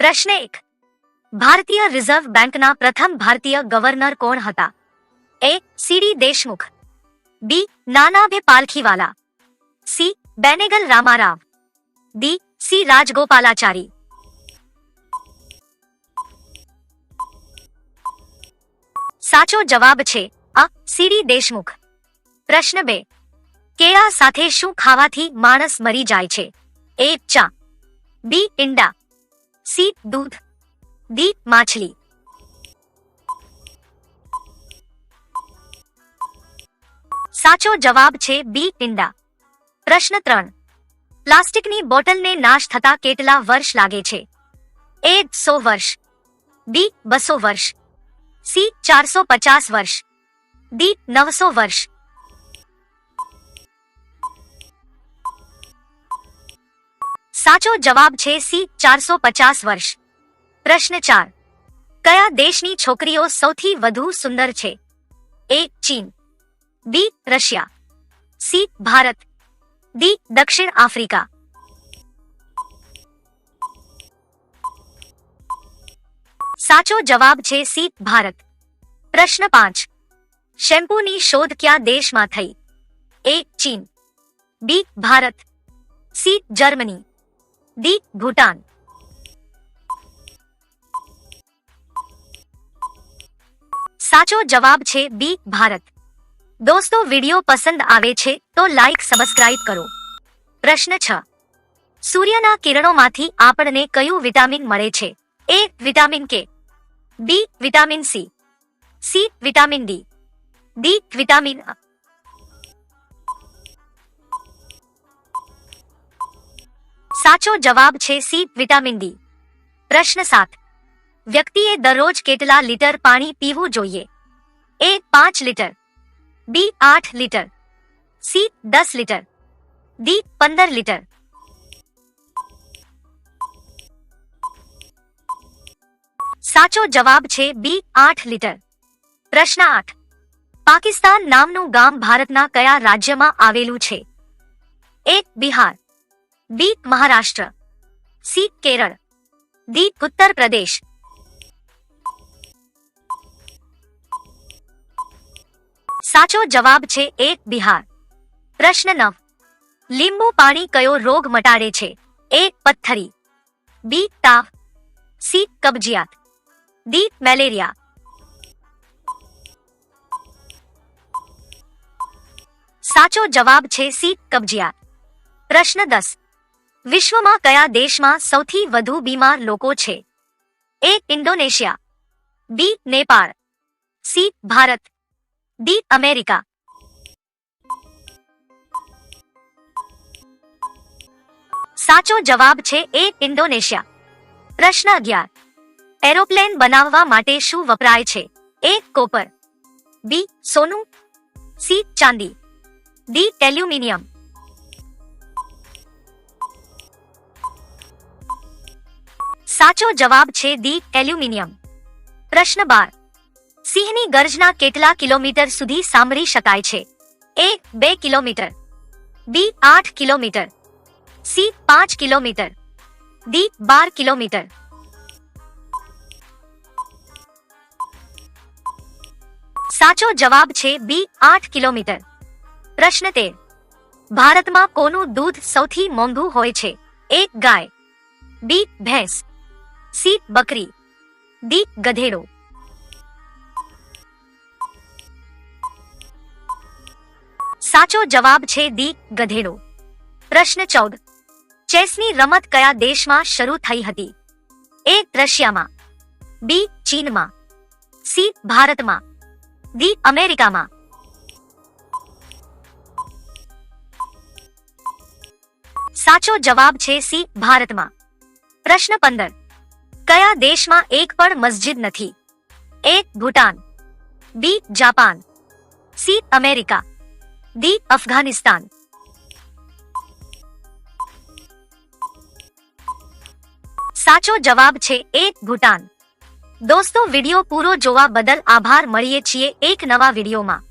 પ્રશ્ન એક ભારતીય રિઝર્વ બેંકના પ્રથમ ભારતીય ગવર્નર કોણ હતા A C D Deshmukh B Nanabhoy Palkhivala C Benegal Ramarao D C Rajagopalachari સાચો જવાબ છે આ સીડી દેશમુખ પ્રશ્ન બે કેળા સાથે શું ખાવાથી માણસ મરી જાય છે એ ચા બી ઈંડા सी દૂધ डी માછલી સાચો જવાબ છે બી ઈંડા પ્રશ્ન ત્રણ પ્લાસ્ટિકની બોટલને નાશ થતા કેટલા વર્ષ લાગે છે એ સો વર્ષ બી બસો વર્ષ સી ચારસો પચાસ વર્ષ ડી નવસો વર્ષ साचो जवाब छे सी पचास वर्ष प्रश्न चार कया देश की छोकरियों सौथी वधु सुंदर छे ए चीन B Russia C Bharat D दक्षिण अफ्रीका साचो जवाब छे सी भारत प्रश्न पांच शैम्पू की शोध क्या देश में थी ए चीन B Bharat C Germany D Bhutan સાચો જવાબ છે બી ભારત દોસ્તો વિડીયો પસંદ આવે છે તો લાઈક સબસ્ક્રાઇબ કરો પ્રશ્ન છ સૂર્યના કિરણોમાંથી આપણને કયું વિટામિન મળે છે A vitamin K B vitamin C C vitamin D D vitamin A સાચો જવાબ છે સી વિટામિન ડી પ્રશ્ન 7 વ્યક્તિએ દરરોજ કેટલા લિટર પાણી પીવું જોઈએ 1 5 litre B 8 litre C 10 litre D 15 litre સાચો જવાબ છે બી 8 લિટર પ્રશ્ન 8 પાકિસ્તાન નામનું ગામ ભારતના કયા રાજ્યમાં આવેલું છે એક Bihar B Maharashtra C Kerala D Uttar Pradesh साचो जवाब छे एक बिहार प्रश्न नव लींबु पानी कयो रोग मटाड़े छे एक पत्थरी बी ताप सी कब्जियात डी मलेरिया साचो जवाब छे सी कब्जियात प्रश्न दस विश्व में कया देश में સૌથી વધુ બીમાર લોકો છે A Indonesia B Nepal C Bharat D America સાચો જવાબ છે એ ઇન્ડોનેશિયા પ્રશ્ન 11 એરોપ્લેન બનાવવા માટે શું વપરાય છે એ કોપર બી સોનું સી ચાંદી ડી એલ્યુમિનિયમ સાચો જવાબ છે દી એલ્યુમિનિયમ પ્રશ્ન બાર સિંહની ગર્જના કેટલા કિલોમીટર સુધી સાંભળી શકાય છે એ બે કિલોમીટર બી આઠ કિલોમીટર સી પાંચ કિલોમીટર ડી બાર કિલોમીટર સાચો જવાબ છે બી આઠ કિલોમીટર પ્રશ્ન તેર ભારતમાં કોનું દૂધ સૌથી મોંઘું હોય છે એ ગાય બી ભેંસ सी बकरी डी गधेड़ो साचो जवाब छे दी गधेड़ो प्रश्न चौदह चेसनी रमत कया देश में शुरू थी हती? ए रशिया में बी चीन में सी भारत में डी अमेरिका में साचो जवाब छे सी भारत में प्रश्न पंद्रह કયા દેશમાં એક પણ મસ્જિદ નથી A Bhutan B Japan C America D afghanistan સાચો જવાબ છે એ ઘુટાન દોસ્તો વિડિયો પૂરો જોવા બદલ આભાર મરિયે છે એક નવો વિડિયોમાં